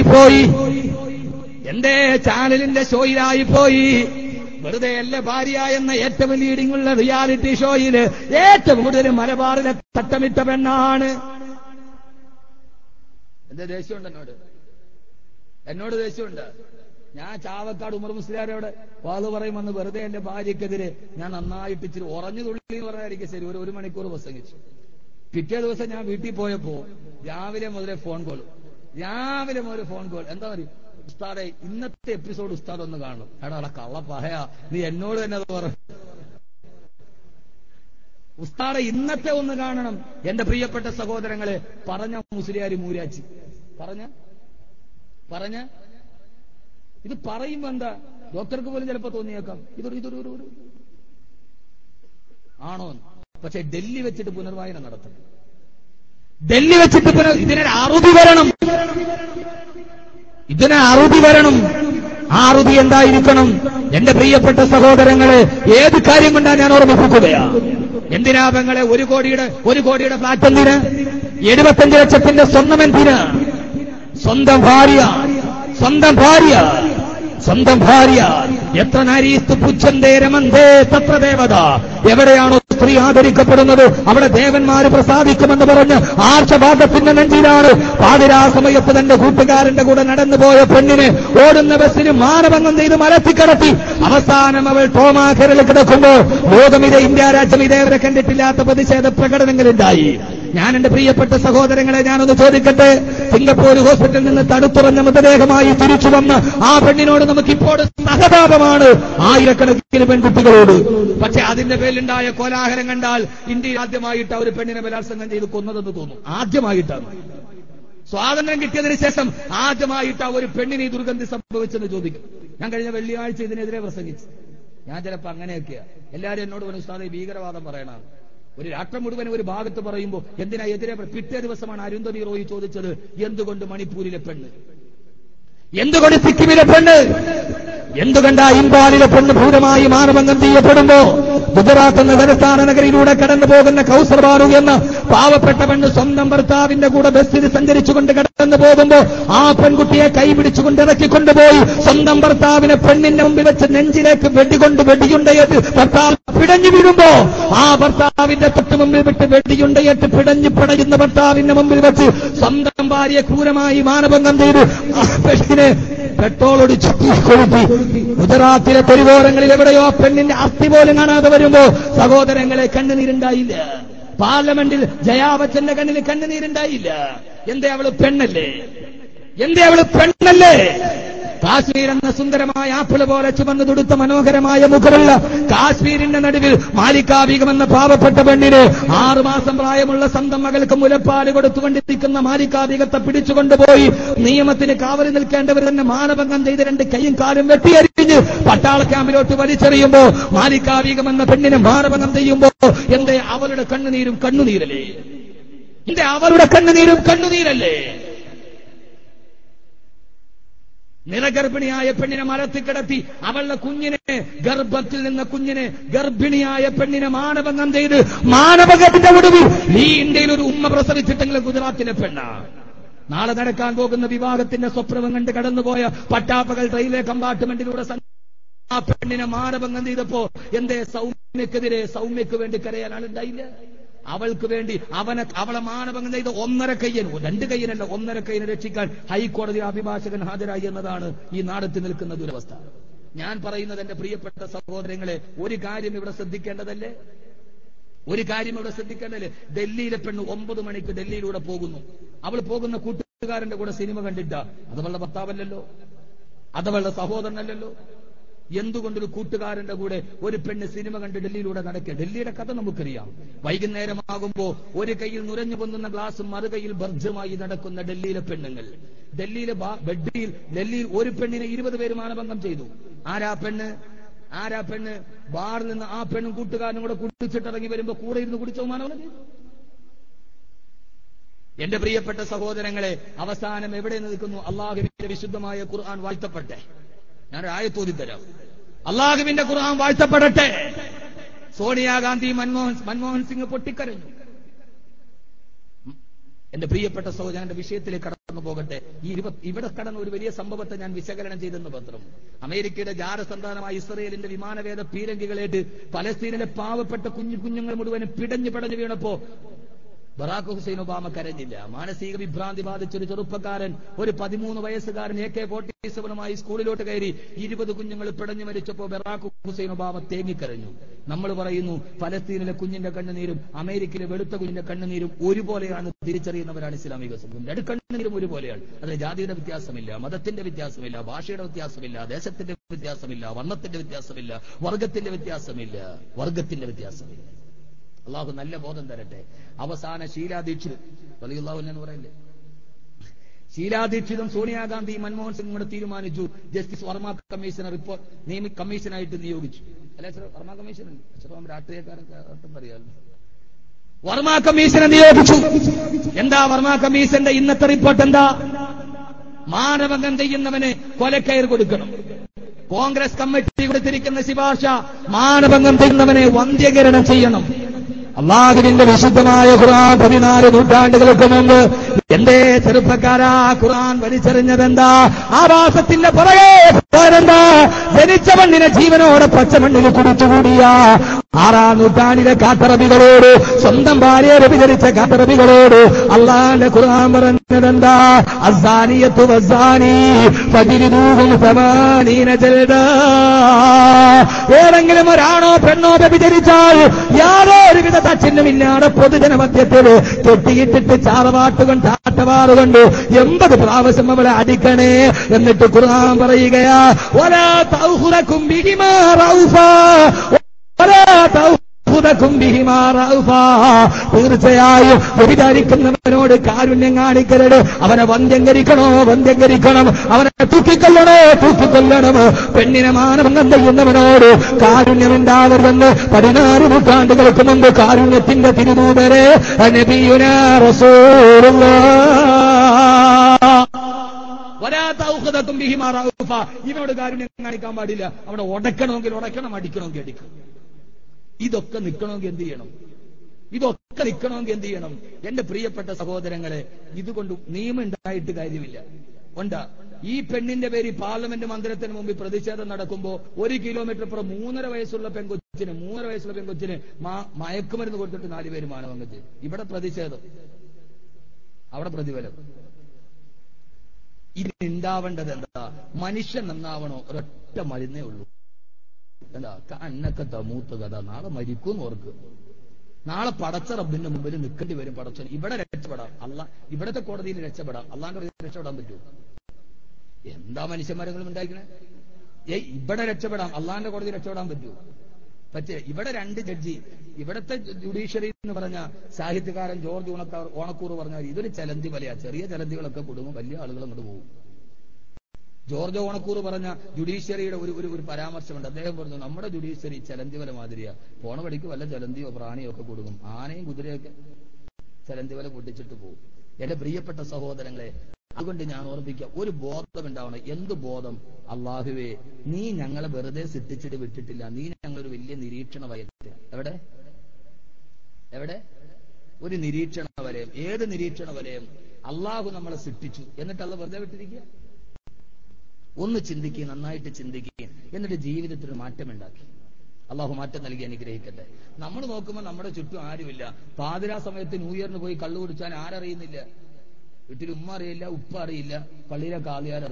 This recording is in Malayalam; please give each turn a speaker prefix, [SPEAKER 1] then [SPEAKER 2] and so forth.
[SPEAKER 1] പോയി എന്റെ ചാനലിന്റെ ഷോയിലായി പോയി വെറുതെ അല്ല ഭാര്യ എന്ന ഏറ്റവും ലീഡിംഗുള്ള റിയാലിറ്റി ഷോയിൽ ഏറ്റവും കൂടുതൽ മലബാറിലെ തട്ടമിട്ട പെണ്ണാണ്. എന്റെ ദേഷ്യമുണ്ട് എന്നോട്. എന്നോട് ദേഷ്യമുണ്ട്. ഞാൻ ചാവക്കാട് ഉമർ മുസ്ലിയാരോട് വാത് പറയുമെന്ന് വെറുതെ എന്റെ ഭാര്യക്കെതിരെ ഞാൻ നന്നായിട്ട് ഇച്ചിരി ഉറഞ്ഞു തുള്ളി എന്ന് പറഞ്ഞായിരിക്കും ശരി. ഒരു ഒരു മണിക്കൂർ പ്രസംഗിച്ചു. പിറ്റേ ദിവസം ഞാൻ വീട്ടിൽ പോയപ്പോ രാവിലെ മുതലേ ഫോൺ കോൾ രാവിലെ ഒരു ഫോൺ കോൾ എന്താ പറയും? ഉസ്താദെ ഇന്നത്തെ എപ്പിസോഡ് ഉസ്താദ് ഒന്ന് കാണണം. എടാ എടാ കള്ള പഹയാ. നീ എന്നോട് തന്നെ അത് പറ. ഉസ്താദെ ഇന്നത്തെ ഒന്ന് കാണണം. എന്റെ പ്രിയപ്പെട്ട സഹോദരങ്ങളെ പറഞ്ഞ മുസ്ലിയാരി മൂരാച്ചി. പറഞ്ഞ? പറഞ്ഞ? ഇത് പറയുമ്പോ എന്താ? ഡോക്ടർക്ക് പോലും ചിലപ്പോ തോന്നിയേക്കാം. ഇതൊരു ഇതൊരു ഒരു ആണോ. പക്ഷെ ഡൽഹി വെച്ചിട്ട് പുനർവായന നടത്തണം. ഡൽഹി വെച്ചിട്ട് പിന്നെ ഇതിനൊരു അറുതി വരണം. ഇതിനെ അറുതി വരണം. ആ അറുതി എന്തായിരിക്കണം? എന്റെ പ്രിയപ്പെട്ട സഹോദരങ്ങളെ ഏത് കാര്യം കൊണ്ടാണ് ഞാൻ ഓർമ്മിപ്പിക്കുകയാ? എന്തിനാ പെങ്ങളെ ഒരു കോടിയുടെ ഒരു കോടിയുടെ ഫ്ലാറ്റ് എന്തിന്? എഴുപത്തഞ്ച് ലക്ഷത്തിന്റെ സ്വന്തം എന്തിന്? സ്വന്തം ഭാര്യ. സ്വന്തം ഭാര്യ. സ്വന്തം ഭാര്യ. എത്ര നാരീസ്തു പുച്ഛന്തേ രമന്തേ തത്ര ദേവത എവിടെയാണോ സ്ത്രീ ആദരിക്കപ്പെടുന്നത്? അവിടെ ദേവന്മാര് പ്രസാദിക്കുമെന്ന് പറഞ്ഞ് ആർഷഭാഗത്തിന്റെ നെഞ്ചിലാണ്. പാതിരാ സമയത്ത് തന്റെ കൂട്ടുകാരന്റെ കൂടെ നടന്നുപോയ പെണ്ണിനെ ഓടുന്ന ബസ്സിന് മാനഭംഗം ചെയ്ത് മലത്തിക്കടത്തി അവസാനം അവൾ ടോമാഖരൽ കിടക്കുമ്പോൾ ലോകമിത് ഇന്ത്യ രാജ്യം ഇതേവരെ കണ്ടിട്ടില്ലാത്ത പ്രതിഷേധ പ്രകടനങ്ങളുണ്ടായി ഞാൻ എന്റെ പ്രിയപ്പെട്ട സഹോദരങ്ങളെ ഞാനൊന്ന് ചോദിക്കട്ടെ? സിംഗപ്പൂർ ഹോസ്പിറ്റലിൽ നിന്ന് തടുത്തുറഞ്ഞ മൃതദേഹമായി തിരിച്ചു വന്ന് ആ പെണ്ണിനോട് നമുക്കിപ്പോൾ സഹതാപമാണ്. ആയിരക്കണക്കിന് പെൺകുട്ടികളോട്. പക്ഷെ അതിന്റെ പേരിലുണ്ടായ കോലാഹലം കണ്ടാൽ ഇന്ത്യയിൽ ആദ്യമായിട്ട് ഒരു പെണ്ണിനെ ബലാത്സംഗം ചെയ്ത് കൊന്നതെന്ന് തോന്നും. ആദ്യമായിട്ടാണ്. സ്വാതന്ത്ര്യം കിട്ടിയതിന് ശേഷം ആദ്യമായിട്ട് ആ ഒരു പെണ്ണിന് ഈ ദുർഗന്ധി സംഭവിച്ചെന്ന് ചോദിക്കും. ഞാൻ കഴിഞ്ഞ വെള്ളിയാഴ്ച ഇതിനെതിരെ പ്രസംഗിച്ചു. ഞാൻ ചിലപ്പോ അങ്ങനെയൊക്കെയാ. എല്ലാവരും എന്നോട് പറഞ്ഞു ഉസ്താദെ ഭീകരവാദം പറയണം ഒരു രാഷ്ട്രം മുഴുവൻ ഒരു ഭാഗത്ത് പറയുമ്പോൾ എന്തിനാ എതിരെ പിറ്റേ ദിവസമാണ് അരുന്ധതി റോയി ചോദിച്ചത്. എന്തുകൊണ്ട് മണിപ്പൂരിലെ പെണ്ണ്? എന്തുകൊണ്ട് സിക്കിമിലെ പെണ്ണ്? എന്തുകൊണ്ട് ആ ഇംഫാലിലെ പെണ്ണ് ഭൂതമായി മാനഭംഗം ചെയ്യപ്പെടുമ്പോ ഗുജറാത്ത് എന്ന തലസ്ഥാന നഗരിയിലൂടെ കടന്നു പോകുന്ന കൗസർ ബാനു എന്ന പാവപ്പെട്ട പെണ്ണ് സ്വന്തം ഭർത്താവിന്റെ കൂടെ ബസ്സിൽ സഞ്ചരിച്ചുകൊണ്ട് കിടന്നു പോകുമ്പോ ആ പെൺകുട്ടിയെ കൈപിടിച്ചുകൊണ്ട് ഇറക്കിക്കൊണ്ടുപോയി. സ്വന്തം ഭർത്താവിനെ പെണ്ണിന്റെ മുമ്പിൽ വെച്ച് നെഞ്ചിലേക്ക് വെടികൊണ്ട് വെടിയുണ്ടയേറ്റ് ഭർത്താവ് പിടഞ്ഞു വീഴുമ്പോ ആ ഭർത്താവിന്റെ തൊട്ട് മുമ്പിൽ വിട്ട് വെടിയുണ്ടയേറ്റ് പിടഞ്ഞു പിടയുന്ന ഭർത്താവിന്റെ മുമ്പിൽ വെച്ച് സ്വന്തം ഭാര്യയെ ക്രൂരമായി മാനഭംഗം ചെയ്ത് ആ പെണ്ണിനെ പെട്രോൾ ഒടിച്ചു കൊളുത്തി. ഗുജറാത്തിലെ തെരുവോരങ്ങളിൽ എവിടെയോ പെണ്ണിന്റെ അസ്ഥി പോലും കാണാതെ വരുമ്പോ സഹോദരങ്ങളെ കണ്ണുനീരുണ്ടായില്ല. പാർലമെന്റിൽ ജയാബച്ചന്റെ കണ്ണിൽ കണ്ണുനീരുണ്ടായില്ല. എന്തേ അവൾ പെണ്ണല്ലേ? എന്തേ അവൾ പെണ്ണല്ലേ? കാശ്മീർ എന്ന സുന്ദരമായ ആപ്പിൾ പോലെ ചുമന്നു തൊടുത്ത മനോഹരമായ മുഖമുള്ള കാശ്മീരിന്റെ നടുവിൽ മാലികാബീകം എന്ന പാവപ്പെട്ട പെണ്ണിന് ആറുമാസം പ്രായമുള്ള സ്വന്തം മകൾക്ക് മുലപ്പാൽ കൊടുത്തുകൊണ്ടിരിക്കുന്ന മാലികാബീകത്തെ പിടിച്ചുകൊണ്ടുപോയി. നിയമത്തിന് കാവൽ നിൽക്കേണ്ടവർ തന്നെ മാനഭംഗം ചെയ്ത് രണ്ട് കൈയും കാലും വെട്ടിയരിഞ്ഞ്. പട്ടാള ക്യാമ്പിലോട്ട് വലിച്ചെറിയുമ്പോ മാലികാബീകം എന്ന പെണ്ണിനെ മാനഭംഗം ചെയ്യുമ്പോ എന്തേ അവളുടെ കണ്ണുനീരും കണ്ണുനീരല്ലേ? എന്തേ അവളുടെ കണ്ണുനീരും കണ്ണുനീരല്ലേ? നിറഗർഭിണിയായ പെണ്ണിനെ മരത്തിൽ കിടത്തി അവളുടെ കുഞ്ഞിനെ ഗർഭത്തിൽ നിന്ന കുഞ്ഞിനെ ഗർഭിണിയായ പെണ്ണിനെ മാനഭംഗം ചെയ്ത് മാനഭംഗത്തിന്റെ ഒടുവിൽ ഈ ഇന്ത്യയിൽ ഒരു ഉമ്മ പ്രസവിച്ചിട്ടെങ്കിലും ഗുജറാത്തിലെ പെണ്ണാ. നാളെ നടക്കാൻ പോകുന്ന വിവാഹത്തിന്റെ സ്വപ്നവും കണ്ട് കടന്നുപോയ പട്ടാപ്പകൽ റെയിൽവേ കമ്പാർട്ട്മെന്റിലൂടെ ആ പെണ്ണിനെ മാനഭംഗം ചെയ്തപ്പോ എന്തേ സൗമ്യക്കെതിരെ സൗമ്യക്ക് വേണ്ടി കരയാൻ ആളുണ്ടായില്ല? അവൾക്ക് വേണ്ടി അവനെ അവളെ മാനഭംഗം ചെയ്ത ഒന്നര കയ്യൻ രണ്ട് കയ്യനല്ല ഒന്നര കയ്യനെ രക്ഷിക്കാൻ ഹൈക്കോടതി അഭിഭാഷകൻ ഹാജരായി എന്നതാണ് ഈ നാടത്തിൽ നിൽക്കുന്ന ദുരവസ്ഥ. ഞാൻ പറയുന്നത് എന്റെ പ്രിയപ്പെട്ട സഹോദരങ്ങളെ ഒരു കാര്യം ഇവിടെ ശ്രദ്ധിക്കേണ്ടതല്ലേ? ഒരു കാര്യം ഇവിടെ ശ്രദ്ധിക്കേണ്ടതല്ലേ? ഡൽഹിയിലെ പെണ്ണ് ഒമ്പത് മണിക്ക് ഡൽഹിയിലൂടെ പോകുന്നു. അവൾ പോകുന്ന കൂട്ടുകാരന്റെ കൂടെ സിനിമ കണ്ടിട്ട. അതവളുടെ ഭർത്താവല്ലല്ലോ. അതവളുടെ സഹോദരനല്ലല്ലോ. എന്തുകൊണ്ടൊരു കൂട്ടുകാരന്റെ കൂടെ ഒരു പെണ്ണ് സിനിമ കണ്ട് ഡൽഹിയിലൂടെ നടക്കുക ഡൽഹിയുടെ കഥ നമുക്കറിയാം. വൈകുന്നേരമാകുമ്പോ ഒരു കയ്യിൽ നുരഞ്ഞു പൊന്നുന്ന ഗ്ലാസും മറുകയിൽ ഭർജമായി നടക്കുന്ന ഡൽഹിയിലെ പെണ്ണുങ്ങൾ. ഡൽഹിയിലെ ബാ- ബെഡ്ഡിയിൽ ഡൽഹിയിൽ ഒരു പെണ്ണിനെ ഇരുപത് പേര് മാനഭംഗം ചെയ്തു. ആരാ പെണ്ണ്? ആരാ പെണ്ണ്? ബാറിൽ നിന്ന് ആ പെണ്ണും കൂട്ടുകാരനും കൂടെ കുടിച്ചിട്ടിറങ്ങി വരുമ്പോ കൂടെ ഇരുന്ന് കുടിച്ചോ മാനഭംഗം ചെയ്തു എന്റെ പ്രിയപ്പെട്ട സഹോദരങ്ങളെ അവസാനം എവിടെ നിൽക്കുന്നു? അള്ളാഹുവിന്റെ വിശുദ്ധമായ ഖുർആൻ വാഴ്ത്തപ്പെട്ടെ. ഞാൻ ആയത്തോതി തരാം. അള്ളാഹുവിന്റെ ഖുർആൻ വാഴ്ത്തപ്പെടട്ടെ. സോണിയാഗാന്ധി മൻമോഹൻ മൻമോഹൻ സിംഗ് പൊട്ടിക്കരഞ്ഞു. എന്റെ പ്രിയപ്പെട്ട സഹോദരന്റെ വിഷയത്തിലേക്ക് കടന്നു പോകട്ടെ. ഈ ഇവിടെ കടന്ന ഒരു വലിയ സംഭവത്തെ ഞാൻ വിശകലനം ചെയ്തെന്ന് പത്രം അമേരിക്കയുടെ ജാരസന്താനമായ ഇസ്രയേലിന്റെ വിമാനവേദ പീരങ്കികളേറ്റ് പലസ്തീനിലെ പാവപ്പെട്ട കുഞ്ഞു കുഞ്ഞുങ്ങൾ മുഴുവനും പിടഞ്ഞു പിടഞ്ഞു വീണപ്പോ ബറാഖ് ഹുസൈൻ ഒബാമ കരഞ്ഞില്ല. മാനസിക വിഭ്രാന്തി ബാധിച്ച ഒരു ചെറുപ്പക്കാരൻ ഒരു പതിമൂന്ന് വയസ്സുകാരൻ എ കെ ഫോർട്ടി സ്കൂളിലോട്ട് കയറി ഇരുപത് കുഞ്ഞുങ്ങൾ പിടഞ്ഞു മരിച്ചപ്പോ ബറാഖ് ഹുസൈൻ ഒബാമ തേങ്ങിക്കരഞ്ഞു. നമ്മൾ പറയുന്നു ഫലസ്തീനിലെ കുഞ്ഞിന്റെ കണ്ണുനീരും അമേരിക്കയിലെ വെളുത്ത കുഞ്ഞിന്റെ കണ്ണുനീരും ഒരുപോലെയാണ് തിരിച്ചറിയുന്നവരാണ് ഇസ്ലാമിക സമൂഹം രണ്ട് കണ്ണുനീരും ഒരുപോലെയാണ്. അതിന് ജാതിയുടെ വ്യത്യാസമില്ല മതത്തിന്റെ വ്യത്യാസമില്ല ഭാഷയുടെ വ്യത്യാസമില്ല ദേശത്തിന്റെ വ്യത്യാസമില്ല വർണത്തിന്റെ വ്യത്യാസമില്ല വർഗത്തിന്റെ വ്യത്യാസമില്ല വർഗത്തിന്റെ വ്യത്യാസമില്ല. അള്ളാഹു നല്ല ബോധം തരട്ടെ. അവസാന ശീലാദീക്ഷിത്. വലിയുള്ളാഹു എന്ന് പറയില്ലേ? ശീലാദീക്ഷിതും സോണിയാഗാന്ധി മൻമോഹൻ സിംഗ് കൂടെ തീരുമാനിച്ചു. ജസ്റ്റിസ് വർമ്മ കമ്മീഷനെ റിപ്പോർട്ട് നിയമി കമ്മീഷനായിട്ട് നിയോഗിച്ചു. അല്ലെ വർമ്മ കമ്മീഷൻ രാഷ്ട്രീയക്കാരൻ പറയാമല്ലോ വർമ്മ കമ്മീഷനെ നിയോഗിച്ചു. എന്താ വർമ്മ കമ്മീഷന്റെ ഇന്നത്തെ റിപ്പോർട്ട് എന്താ? മാനഭംഗം ചെയ്യുന്നവന് കൊലക്കയർ കൊടുക്കണം. കോൺഗ്രസ് കമ്മിറ്റി കൊടുത്തിരിക്കുന്ന ശുപാർശ മാനഭംഗം ചെയ്യുന്നവനെ വന്ധ്യകരണം ചെയ്യണം. അള്ളാഹുവിന്റെ വിശുദ്ധമായ ഖുർആൻ പതിനാല് നൂറ്റാണ്ടുകൾക്ക് മുമ്പ് എന്റെ ചെറുപ്പക്കാരാ ഖുർആൻ വലിച്ചെറിഞ്ഞതെന്താ? ആവാസത്തിന്റെ പുറകെ പോരെന്താ ജനിച്ച മണ്ണിനെ ജീവനോടെ പച്ചമണ്ണിൽ കുടിച്ചുകൂടിയ ആറാം നൂറ്റാണ്ടിലെ കാത്തറബികളോട് സ്വന്തം ഭാര്യയെ വ്യഭിചരിച്ച കാത്തറബികളോട് അള്ളാന്റെ ഖുർആൻ പറഞ്ഞതെന്താ? അസാനിയത്തു വസാനി ഏതെങ്കിലും ഒരാണോ പെണ്ണോ വ്യഭിചരിച്ചാൽ യാതൊരുവിധ തച്ചിന്നുമില്ലാതെ പൊതുജന മധ്യത്തിൽ കെട്ടിയിട്ടിട്ട് ചാറവാട്ടുകൊണ്ട് ചാട്ടവാറുകൊണ്ട് എൺപത് പ്രാവശ്യം അവളെ അടിക്കണേ എന്നിട്ട് ഖുർആൻ പറയുകയാ ഒരാ തൗഹുറക്കും തീർച്ചയായും വ്യഭിചാരിക്കുന്നവനോട് കാരുണ്യം കാണിക്കരുത്. അവനെ വന്ധ്യങ്കരിക്കണോ? വന്ധ്യങ്കരിക്കണം. അവനെ തൂക്കിക്കൊല്ലണോ? തൂക്കിക്കൊല്ലണം. പെണ്ണിനെ മാനഭംഗം ചെയ്യുന്നവനോട് കാരുണ്യമുണ്ടാകരുതെന്ന് പതിനാറ് നൂറ്റാണ്ടുകൾക്ക് മുമ്പ് കാരുണ്യത്തിന്റെ ബിഹിമാറൗഫ ഇവനോട് കാരുണ്യം കാണിക്കാൻ പാടില്ല. അവിടെ ഉടക്കണമെങ്കിൽ ഉടക്കണം അടിക്കണമെങ്കിൽ അടിക്കണം. ഇതൊക്കെ നിൽക്കണമെങ്കിൽ എന്ത് ചെയ്യണം? ഇതൊക്കെ നിൽക്കണമെങ്കിൽ എന്ത് ചെയ്യണം? എന്റെ പ്രിയപ്പെട്ട സഹോദരങ്ങളെ ഇതുകൊണ്ട് നിയമം ഉണ്ടായിട്ട് കാര്യമില്ല. ഉണ്ടാ ഈ പെണ്ണിന്റെ പേര് പാർലമെന്റ് മന്ദിരത്തിന് മുമ്പിൽ പ്രതിഷേധം നടക്കുമ്പോ ഒരു കിലോമീറ്റർ പുറം മൂന്നര വയസ്സുള്ള പെങ്കൊച്ചിന് മൂന്നര വയസ്സുള്ള പെങ്കൊച്ചിന് മയക്കുമരുന്ന് കൊടുത്തിട്ട് നാല് പേര് മാനവംഗം ചെയ്തു. ഇവിടെ പ്രതിഷേധം. അവിടെ പ്രതിഫലം. ഇതിനുണ്ടാവേണ്ടത് എന്താ? മനുഷ്യൻ നന്നാവണോ? ഒരൊറ്റ മരുന്നേ ഉള്ളൂ. എന്താ കണ്ണൊക്കെ തമൂത്ത് കഥ നാളെ മരിക്കും ഓർക്ക്. നാളെ പടച്ച റബ്ബിന്റെ മുമ്പിൽ നിൽക്കേണ്ടി വരും പടച്ചൻ ഇവിടെ രക്ഷപ്പെടാം. അല്ല ഇവിടത്തെ കോടതിയിൽ രക്ഷപ്പെടാം. അള്ളാന്റെ രക്ഷപ്പെടാൻ പറ്റൂ എന്താ മനുഷ്യന്മാരെങ്കിലും ഉണ്ടാക്കണേ ഏയ് ഇവിടെ രക്ഷപ്പെടാം. അള്ളാന്റെ കോടതി രക്ഷപ്പെടാൻ പറ്റൂ പക്ഷേ ഇവിടെ രണ്ട് ജഡ്ജി. ഇവിടത്തെ ജുഡീഷ്യറി എന്ന് പറഞ്ഞ സാഹിത്യകാരൻ ജോർജ് ഓണക്കാർ ഓണക്കൂർ പറഞ്ഞാൽ ഇതൊരു ചലന്തി വലയാ ചെറിയ ചലന്തികളൊക്കെ കൊടുക്കും വലിയ ആളുകൾ അങ്ങോട്ട് പോകും. ജോർജ് ഓണക്കൂർ പറഞ്ഞ ജുഡീഷ്യറിയുടെ ഒരു ഒരു പരാമർശമുണ്ട്. അദ്ദേഹം പറഞ്ഞു നമ്മുടെ ജുഡീഷ്യറി ചലന്തിവല മാതിരിയാ. പോണ വഴിക്ക് വല്ല ചലന്തിയോ പ്രാണിയോ ഒക്കെ കൊടുക്കും. ആനയും കുതിരയൊക്കെ ചലന്തിവല പൊട്ടിച്ചിട്ട് പോകും എന്റെ പ്രിയപ്പെട്ട സഹോദരങ്ങളെ അതുകൊണ്ട് ഞാൻ ഓർമ്മിക്കാം ഒരു ബോധം ഉണ്ടാവണം എന്ത് ബോധം? അള്ളാഹുവേ നീ ഞങ്ങളെ വെറുതെ സിട്ടിച്ചിട്ട് വിട്ടിട്ടില്ല. നീ ഞങ്ങളൊരു വലിയ നിരീക്ഷണ വയറ്റ് എവിടെ? എവിടെ? ഒരു നിരീക്ഷണ വലയം. ഏത് നിരീക്ഷണ വലയം? അള്ളാഹു നമ്മളെ സിട്ടിച്ചു എന്നിട്ട് അത് വെറുതെ വിട്ടിരിക്കുക? ഒന്ന് ചിന്തിക്കുക നന്നായിട്ട് ചിന്തിക്കുക എന്നിട്ട് ജീവിതത്തിൽ മാറ്റം മാറ്റമുണ്ടാക്കി അള്ളാഹു മാറ്റം നൽകി അനുഗ്രഹിക്കട്ടെ. നമ്മൾ നോക്കുമ്പോൾ നമ്മുടെ ചുറ്റും ആരുമില്ല. പാതിരാ സമയത്ത് ന്യൂ ഇയറിന് പോയി കള്ളു കുടിച്ചാൽ ആരറിയുന്നില്ല? വീട്ടിൽ ഉമ്മ അറിയില്ല ഉപ്പ അറിയില്ല. പള്ളിയിലെ കാളിയാർ